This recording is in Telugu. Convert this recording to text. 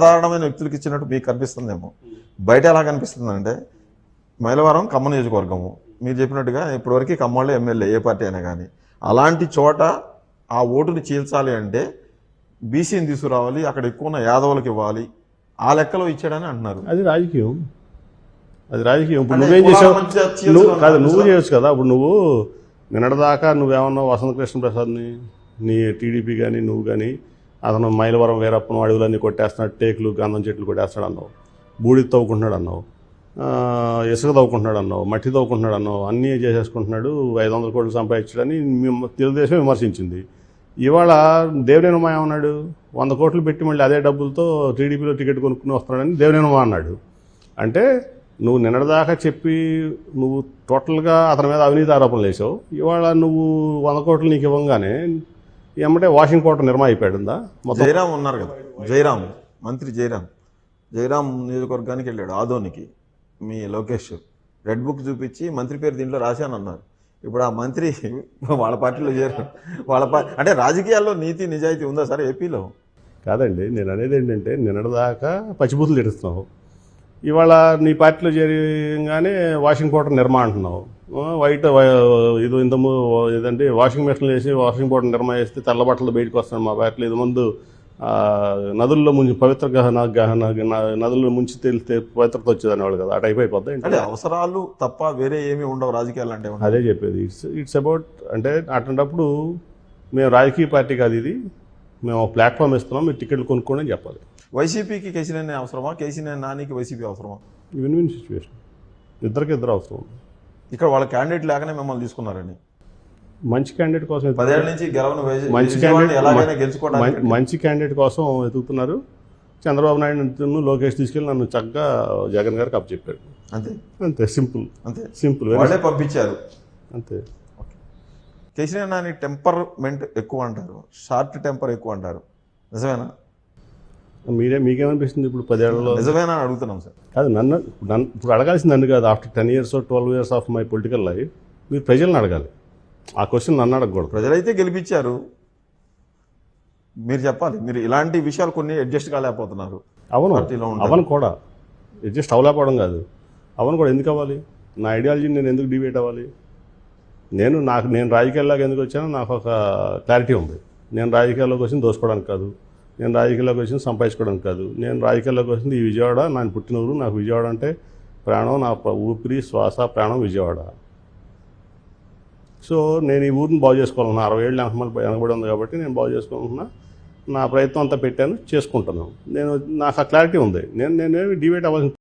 సాధారణమైన వ్యక్తులకు ఇచ్చినట్టు మీకు కనిపిస్తుందేమో. బయట ఎలా కనిపిస్తుందంటే మైలవరం ఖమ్మం నియోజకవర్గము. మీరు చెప్పినట్టుగా ఇప్పటివరకు ఖమ్మంలో ఎమ్మెల్యే ఏ పార్టీ అయినా కానీ. అలాంటి చోట ఆ ఓటుని చీల్చాలి అంటే బీసీని తీసుకురావాలి అక్కడ ఎక్కువ ఉన్న యాదవులకు ఇవ్వాలి. ఆ లెక్కలో ఇచ్చాడని అంటున్నారు. అది రాజకీయం. అది రాజకీయం. ఇప్పుడు నువ్వేం చేసావు? నువ్వు కాదు నువ్వు? చేయొచ్చు కదా. ఇప్పుడు నువ్వు నిన్నటిదాకా నువ్వేమన్నావు వసంత కృష్ణ ప్రసాద్ని నీ టీడీపీ కానీ నువ్వు కానీ అతను మైలవరం వీరప్పను అడవులన్నీ కొట్టేస్తున్నాడు టేకులు గంధం చెట్లు కొట్టేస్తాడు అన్నావు బూడిద తవ్వుకుంటున్నాడు అన్నావు ఇసుక తవ్వుకుంటున్నాడు అన్నావు మట్టి తవ్వుకుంటున్నాడు అన్నావు అన్నీ చేసేసుకుంటున్నాడు ఐదు వందల కోట్లు సంపాదించాడని తెలుగుదేశం విమర్శించింది. ఇవాళ దేవినేని మా ఏమన్నాడు? వంద కోట్లు పెట్టి మళ్ళీ అదే డబ్బులతో టీడీపీలో టికెట్ కొనుక్కుని వస్తున్నాడని దేవినేని మా అన్నాడు. అంటే నువ్వు నిన్నటిదాకా చెప్పి నువ్వు టోటల్గా అతని మీద అవినీతి ఆరోపణలు వేసావు ఇవాళ నువ్వు వంద కోట్లు నీకు ఇవ్వగానే ఏమంటే వాషింగ్ పౌడర్ నిర్మా అయిపోయాడుందా మొత్తం జయరాం ఉన్నారు కదా. జయరాం మంత్రి జయరాం జయరాం నియోజకవర్గానికి వెళ్ళాడు ఆదోనికి మీ లోకేష్. రెడ్ బుక్ చూపించి మంత్రి పేరు దీంట్లో రాశానన్నారు ఇప్పుడు ఆ మంత్రి వాళ్ళ పార్టీలో చేరారు వాళ్ళ పార్టీ అంటే రాజకీయాల్లో నీతి నిజాయితీ ఉందా సార్ ఏపీలో? కాదండి నేను అనేది ఏంటంటే నిన్నటిదాకా పచ్చిబూతులు తెరుస్తున్నావు ఇవాళ నీ పార్టీలో చేరగానే వాషింగ్ పౌడర్ నిర్మా అంటున్నావు. ఆ, వైట్ ఇది ఇంతము ఏదంటే వాషింగ్ మెషిన్ వేసి వాషింగ్ పౌడర్ నిర్మా వేస్తే తెల్ల బట్టలు బయటకు వస్తాను మా పార్టీలో. ఇది ముందు ఆ, నదుల్లో ముంచి పవిత్ర గహన గహన నదుల్లో ముంచి తేలితే పవిత్రత వచ్చేదని వాళ్ళు కదా. అటు అయిపోద్ది అంటే అవసరాలు తప్ప వేరే ఏమీ ఉండవు రాజకీయాలు అంటే? అదే చెప్పేది. ఇట్స్ ఇట్స్ అబౌట్ అంటే అటువంటిప్పుడు మేము రాజకీయ పార్టీ కాదు ఇది. మేము ప్లాట్ఫామ్ ఇస్తున్నాం మీరు టికెట్లు కొనుక్కోండి చెప్పాలి. వైసీపీకి కేసీనేని అవసరమా? కేసీనేని నానికి వైసీపీ అవసరమా? విన్ విన్ సిచ్యువేషన్ ఇద్దరికి ఇద్దరు అవసరం. ఇక్కడ వాళ్ళ క్యాండిడేట్ లేకనే మిమ్మల్ని తీసుకున్నారని మంచి క్యాండిడేట్ కోసం ఎతుకు- పదేళ్ళ నుంచి గెలవని వైసీ- మంచి విజయవాడని క్యాండిడేట్ ఎలాగైనా మం- గెలుచుకోవడానికి మంచి క్యాండిడేట్ కోసం ఎదుగుతున్నారు. చంద్రబాబు నాయుడు లోకేష్ తీసుకెళ్ళి నన్ను చక్కగా జగన్ గారికి అప్ చెప్పారు అంతే. అంతే సింపుల్. అంతే. సింపుల్ వాళ్ళే పంపించారు. అంతే. కేసీఆర్ నాని టెంపర్మెంట్ ఎక్కువ అంటారు. షార్ట్ టెంపర్ ఎక్కువ అంటారు. నిజమేనా? మీరే మీకేమనిపిస్తుంది ఇప్పుడు పదేళ్ళలో? నిజమేనా అడుగుతున్నాం సార్. కాదు నన్ను నన్ను ఇప్పుడు అడగాల్సింది నన్ను కాదు after ten years twelve years of my political life మీరు ప్రజలను అడగాలి. ఆ క్వశ్చన్ నన్ను అడగకూడదు. ప్రజలైతే గెలిపించారు. మీరు చెప్పాలి మీరు ఇలాంటి విషయాలు కొన్ని అడ్జస్ట్ కాలేకపోతున్నారు. అవును. అవను కూడా. జస్ట్ అవలేకపోవడం కాదు. అవను కూడా ఎందుకు అవ్వాలి? నా ఐడియాలజీని నేను ఎందుకు డిబేట్ అవ్వాలి? నేను నాకు నేను రాజకీయాల్లోకి ఎందుకు వచ్చానో నాకు ఒక క్లారిటీ ఉంది. నేను రాజకీయాల్లోకి వచ్చింది దోసుకోవడానికి కాదు. నేను రాజకీయాల్లోకి వచ్చింది సంపాదించుకోవడం కాదు. నేను రాజకీయాల్లోకి వచ్చింది ఈ విజయవాడ. నా పుట్టిన ఊరు నాకు విజయవాడ అంటే ప్రాణం. నా ఊపిరి శ్వాస ప్రాణం విజయవాడ. సో నేను ఈ ఊరిని బాగు చేసుకోవాలన్నా అరవై ఏళ్ళు వెనకమల వెనకబడి ఉంది కాబట్టి నేను బాగు చేసుకోవాలన్నా నా ప్రయత్నం అంతా పెట్టాను చేసుకుంటున్నాను. నేను నాకు ఆ క్లారిటీ ఉంది. నేను నేనేమి డిబేట్ అవ్వాల్సిన